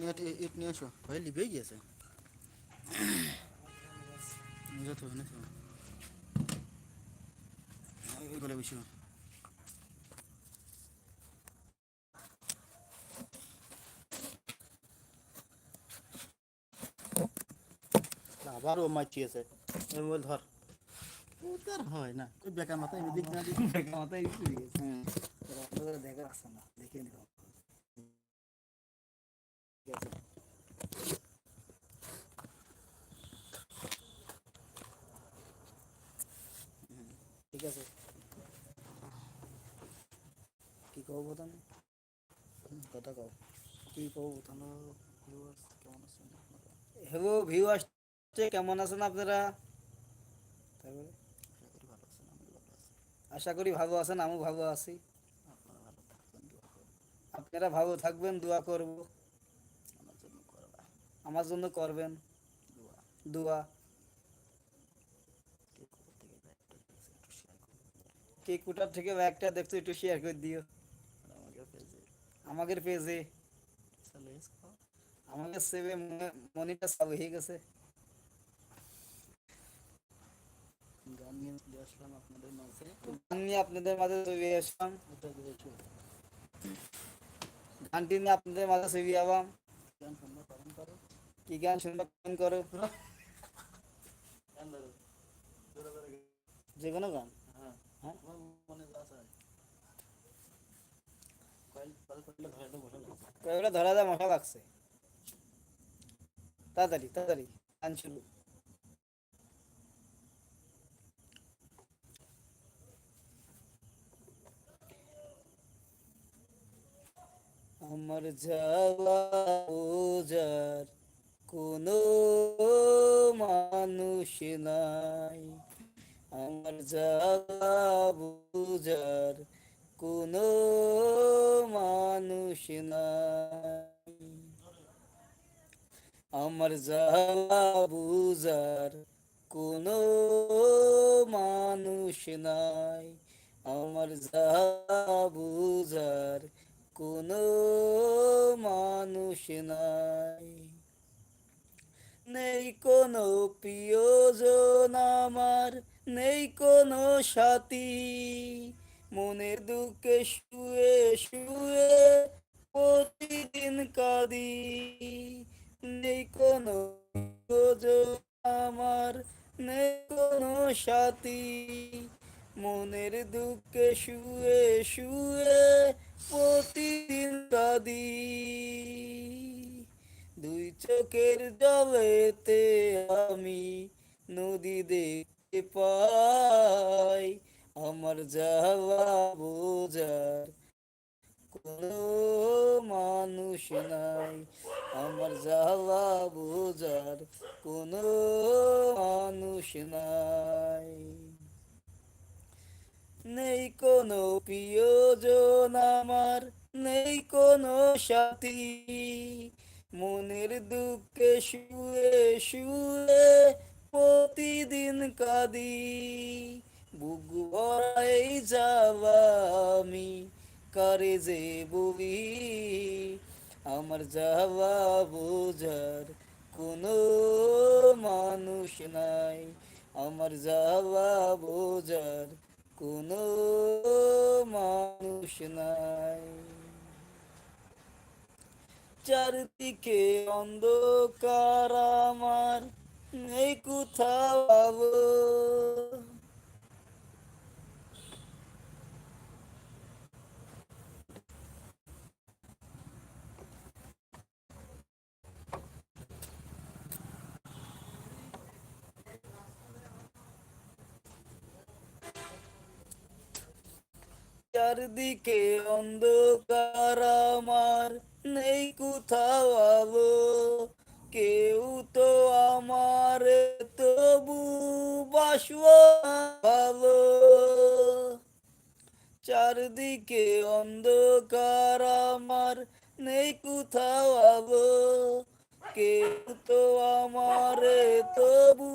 নিয়ে ইট নিয়ে এসো হয়ে লিবেই গিয়েছে। যত না তো ওইগুলো বেশি আবার ও মাছিয়েছে আমি বল ধর। তার হয় না। বেকার মাথা এমনি না। দিক দেখা মাথায় দেখা আসছে না। দেখে নিব ঠিক আছে। কি কব প্রথমে কথা কও। কি কব কেমন আছেন হ্যালো ভিউ আসছে কেমন আছেন আপনারা? তারপরে? আশা করি ভালো আছেন আমি ভালো আছি। আমিও ভালো আছি। আপনারা ভালো থাকবেন দোয়া করবা। আমার জন্য করবেন। দোয়া। দোয়া কে থেকে কোটার ব্যাগটা দেখছ একটু শেয়ার করে দিও। আমাদের পেজে। আমাদের সেভে মনিটা সব হয়ে গেছে। গান নিয়ে আসলাম আপনাদের মাঝে। গান নিয়ে আপনাদের মাঝে ছবি আসলাম। গানটি নিয়ে আপনাদের মাঝে ছবি আবাম গান শুনবা পালন করো কি গান করো। গান গান। যে কোনো গান কয়েকটা ধরা মশা লাগছে। তাড়াতাড়ি তাড়াতাড়ি, গান আমার যাওয়া বোঝার কোনো মানুষ নাই। আমার যাওয়া বোঝার কোনো মানুষ নাই। আমার যাওয়া বুঝার কোনো মানুষ নাই। আমার যাওয়া বুঝার কোনো মানুষ নাই। নেই কোনো প্রিয়জন আমার, নেই কোনো সাথী। মনের দুঃখে শুয়ে শুয়ে প্রতিদিন কাঁদি। নেই কোনো আমার, নেই কোনো সাথী। মনের দুঃখে শুয়ে শুয়ে প্রতিদিন কাঁদি। চোখের জলেতে আমি নদী দেখতে পাই। আমার যাওয়া বোঝার কোনো মানুষ নাই। আমার যাওয়া বোঝার কোনো মানুষ নাই। নেই কোনো প্রিয়জন আমার, নেই কোনো সাথী। মনের দুঃখে শুয়ে শুয়ে প্রতিদিন কাঁদি। বুক ভরাই যাওয়া আমি, কারে যে বলি? আমার যাওয়া বোঝার কোনো মানুষ নাই। আমার যাওয়া বোঝার কোনো মানুষ নাই। চারদিকে অন্ধকার আমার নেই কোথাও চারদিকে অন্ধকার আমার নেই কোথাও আলো। কেউ তো আমার তবু বাসব ভালো। চারদিকে অন্ধকার আমার নেই কোথাও আলো। কেউ তো আমার তবু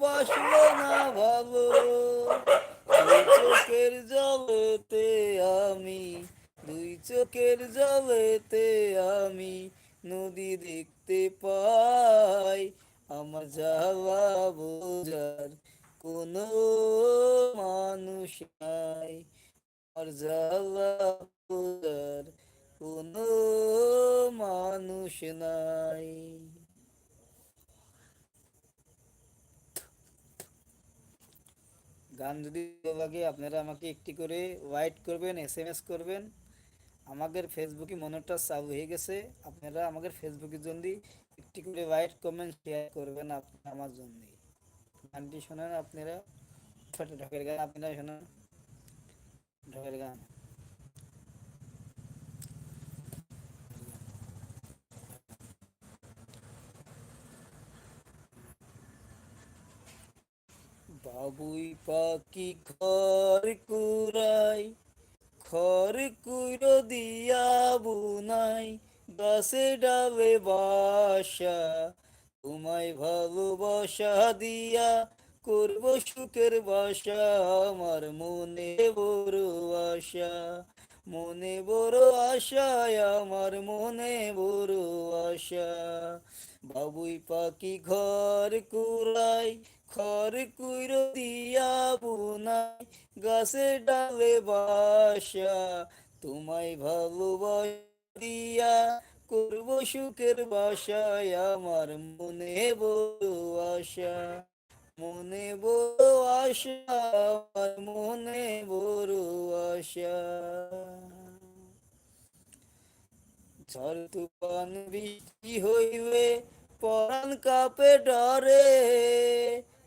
বাসব না ভালো। চোখের জলেতে আমি দুই চোখের জলেতে আমি নদী দেখতে পাই। আমার যাওয়া বোঝার কোনো মানুষ নাই। আমার যাওয়া বোঝার কোনো মানুষ নাই। গান যদি ভালো লাগে, আপনারা আমাকে একটি করে ওয়াইট করবেন এস এম এস করবেন। আমাদের ফেসবুকে মনিটর চালু হয়ে গেছে। আপনারা আমাদের ফেসবুকের জন্য একটি করে ওয়াইট কমেন্ট শেয়ার করবেন আপনারা আমার জন্য গানটি শোনেন আপনারা। ছোট ঢকের গান, আপনারা শোনেন। ঢকের গান। বাবুই পাখি ঘর কুড়াই খর কুইর দিয়া বুনাই গাছে ডাবে বাসা। তোমায় ভালোবাসা দিয়া করব সুখের বাসা, আমার মনে বড় আশা। মনে বড় আশায় আমার মনে বড় আশা। বাবুই পাখি ঘর কুড়াই খর কুইর দিয়া বুনাই গাছে ডালে বাসা। তোমায় ভালোবাসা দিয়া করব সুখের বাসায়, আমার মনে বড় আশা। মনে বড় আশা মনে বড় আশা। ঝড়, তুফান, বৃষ্টি হইবে, পরাণ কাপে ডরে।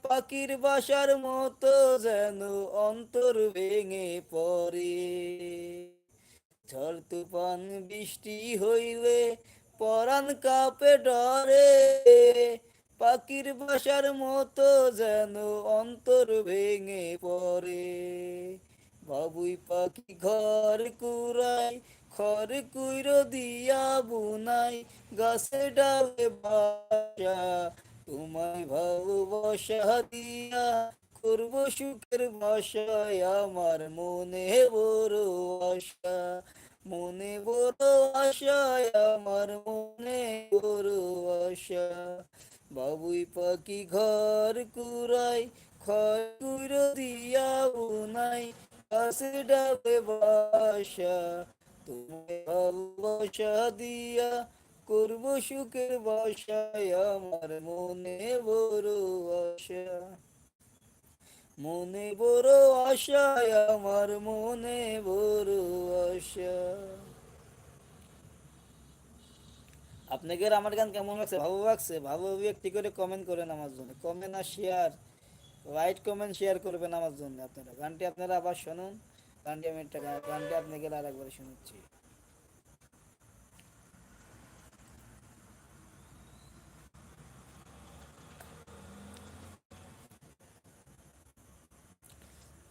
পাখির বাসার মতো যেন অন্তর ভেঙে পড়ে। ঝড়, তুফান, বৃষ্টি হইলে পরাণ কাপে ডরে। পাখির বাসার মতো যেন অন্তর ভেঙে পড়ে। বাবুই পাখি ঘর কুড়াই খর কুইর দিয়া বুনাই গাছে ডালে বাসা, তোমায় ভালোবাসা দিয়া করব সুখের বাসায় আমার মনে বড় আশা, মনে বড় আশায় আমার বাবুই পাখি ঘর কুড়াই খর কুইর দিয়া বুনাই গাছে ডালে বাসা। তোমায় ভালোবাসা দিয়া করব সুখের বাসায়, আমার মনে বড় আশা। মনে বড় আশায়, আমার মনে বড় আশা। আপনাকে আমার গান কেমন লাগছে? ভালো লাগছে? ভালো একটি করে কমেন্ট করেন আমার জন্য। কমেন্ট আর শেয়ার রাইট কমেন্ট শেয়ার করবেন আমার জন্য আপনারা। গানটি আপনারা আবার শুনুন। গানটি আমি একটা গানটি আপনাকে আর একবার শোনাচ্ছি।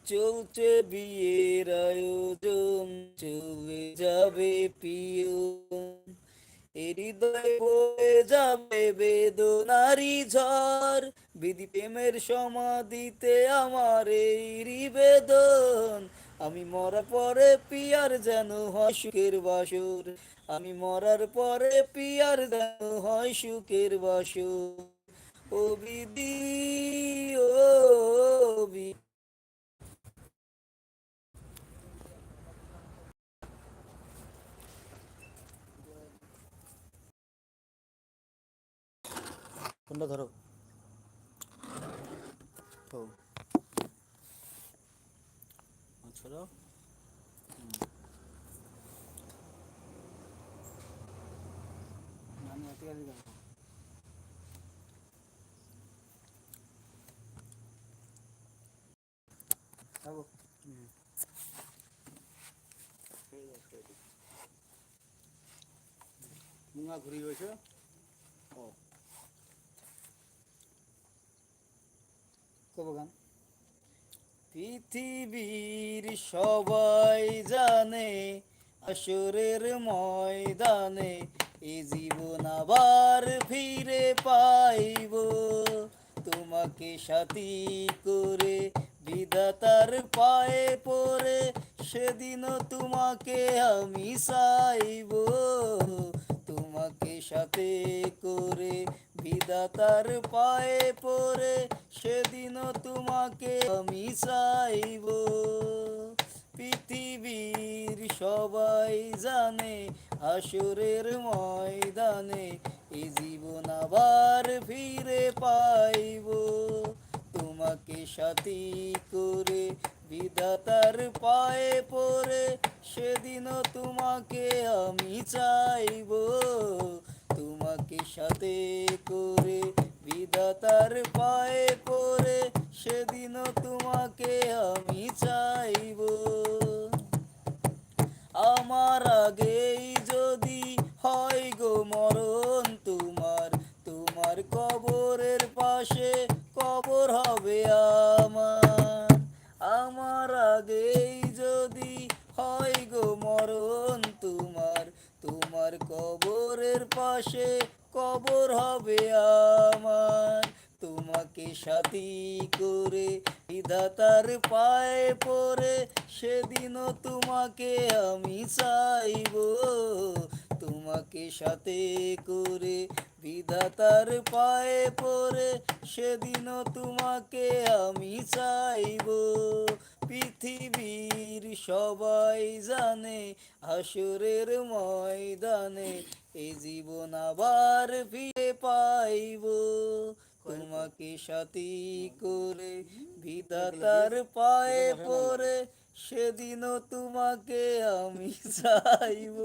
চলছে বিয়ের আয়োজন, চলে যাবে এ হৃদয় বয়ে যাবে বেদনারি ঝড়। বিধি প্রেমের সমাধিতে আমার এই নিবেদন। আমি মরার পরে পিয়ার যেন হয় সুখের বাসর। আমি মরার পরে পিয়ার যেন হয় সুখের বাসর। ও বিধি ও বিধি। কোনটা ধরো ও ছড়ো আমি হাতে কাছে যাব। যাব। মুঙা ঘুরি হয়েছে ও গান। পৃথিবীর সবাই জানে, আসরের ময়দানে এ জীবন আবার ফিরে পাইব। তোমাকে সাথী করে বিধাতার পায়ে পড়ে সেদিনও তোমাকে আমি চাইব। তোমাকে সাথে করে বিধাতার পায়ে পড়ে সেদিনও তোমাকে আমি চাইব। পৃথিবীর সবাই জানে আসরের ময়দানে এই জীবন আবার ফিরে পাইব। তোমাকে সাথী করে বিধাতার পায়ে পড়ে সেদিনও তোমাকে আমি চাইব। সাথে করে বিধাতার পায়ে পড়ে সেদিনও তোমাকে আমি চাইব। আমার আগেই যদি হয় গো মরণ বিধাতার পায়ে পরে সেদিনও তোমাকে আমি চাইব। তোমাকে সাথে করে বিধাতার পায়ে পরে সেদিনও তোমাকে আমি চাইব। পৃথিবীর সবাই জানে হাসরের ময়দানে এই জীবন আবার ফিরে পাইব। তোমাকে সাথী করে বিধাতার পায়ে পড়ে সেদিনও তোমাকে আমি চাইব।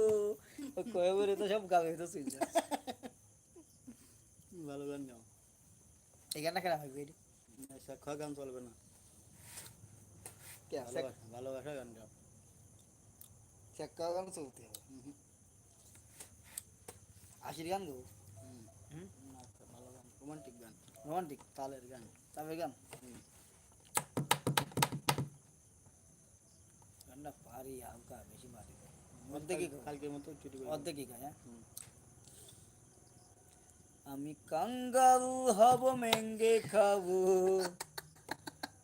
কয়েবারে তো সব গাবে তো শুনছ ভালো গান গাও। এই গানটা কেন হবে এটি সাক্ষা গান চলবে না। কে ভালোবাসা গান গাও। চেক্কা গান চলতে হবে। আশির গান। হুম? আচ্ছা, ভালো গান রোমান্টিক গান। রোমান্টিক তালের গান। তারপরে গান? গানটা হালকা বেশি পারি অর্ধেকই কালকের মতো চুরি অর্ধেকই গায় হ্যাঁ? আমি কাঙ্গাল হব মেঙ্গে খাব।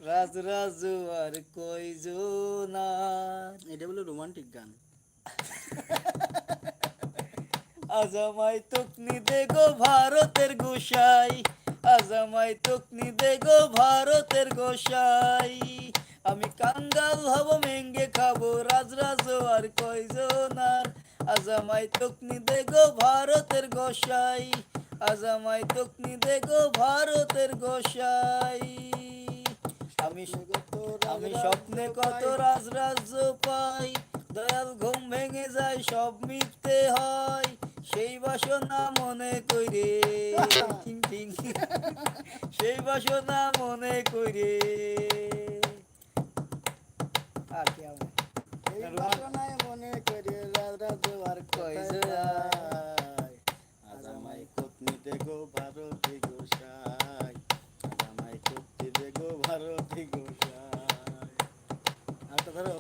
রাজ রাজু আর কয়জনার এটা বলে রোমান্টিক গান। আজ আমায় তকনি দে গো ভারতের গোসাই। আজ আমায় তকনি দে গো ভারতের গোসাই। আমি কাঙ্গাল হব মেঙ্গে খাব রাজ রাজ আর কয়জনার আজ আমায় তকনি দে গো ভারতের গোসাই। আজ আমায় তকনি দে গো ভারতের গোসাই। আমি আমি স্বপ্নে কত রাজ রাজ্য পাই। দয়াল ঘুম ভেঙে যায়, সব মিটতে হয় সেই বাসনা মনে টিং। সেই বাসনা মনে কইরে আর কি হবে? এই বাসনায় মনে করে রাজা জোয়ার কয় কয় যায়। আজ আমায় কতনি দেখো ভারতে গোসাই আজ আমায় কতনি দেখো ভারতে গোসাই আচ্ছা ধরো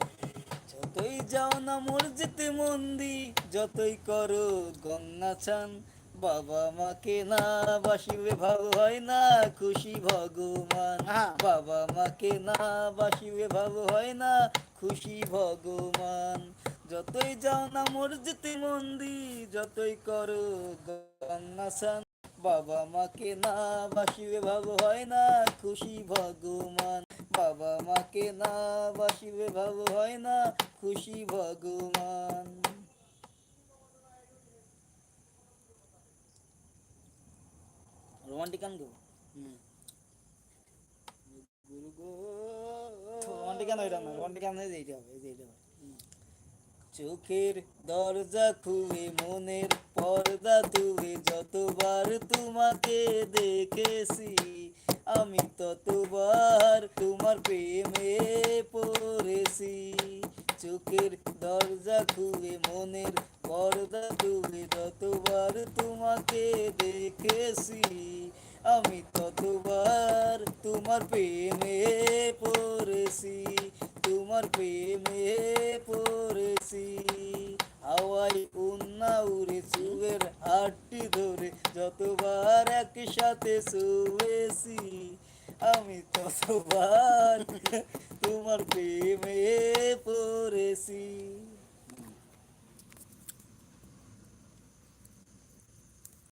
যতই যাও না মসজিদে মন্দি যতই করো গঙ্গা চান বাবা মাকে না বাসিবে ভাব হয় না খুশি ভগবান। বাবা মাকে না বাসিবে ভাব হয় না খুশি ভগবান। যতই যাও না মসজিদে মন্দি যতই করো গঙ্গা চান বাবা মাকে না বাসিবে ভাব হয় না খুশি ভগবান। বাবা মাকে না বাসিবে ভাব হয় না খুশি ভগবান। রোমান্টিক গান গাবো? হুম। গুরু গো রোমান্টিক গান ওইটা না রোমান্টিক গান এইটা হবে এইটা হবে। চোখের দরজা খুলে মনের পর্দা তুলে যতবার তোমাকে দেখেছি আমি ততবার তোমার প্রেমে পড়েছি। চোখের দরজা খুলে মনের পর্দা তুলে ততবার তোমাকে দেখেছি, আমি ততবার তোমার প্রেমে পড়েছি, তোমার প্রেমে পড়েছি। হাওয়াই উন্না উড়ে চুয়ের হাটটি ধরে যতবার একসাথে শুয়েছি, আমি ততবার তোমার প্রেমে পড়েছি।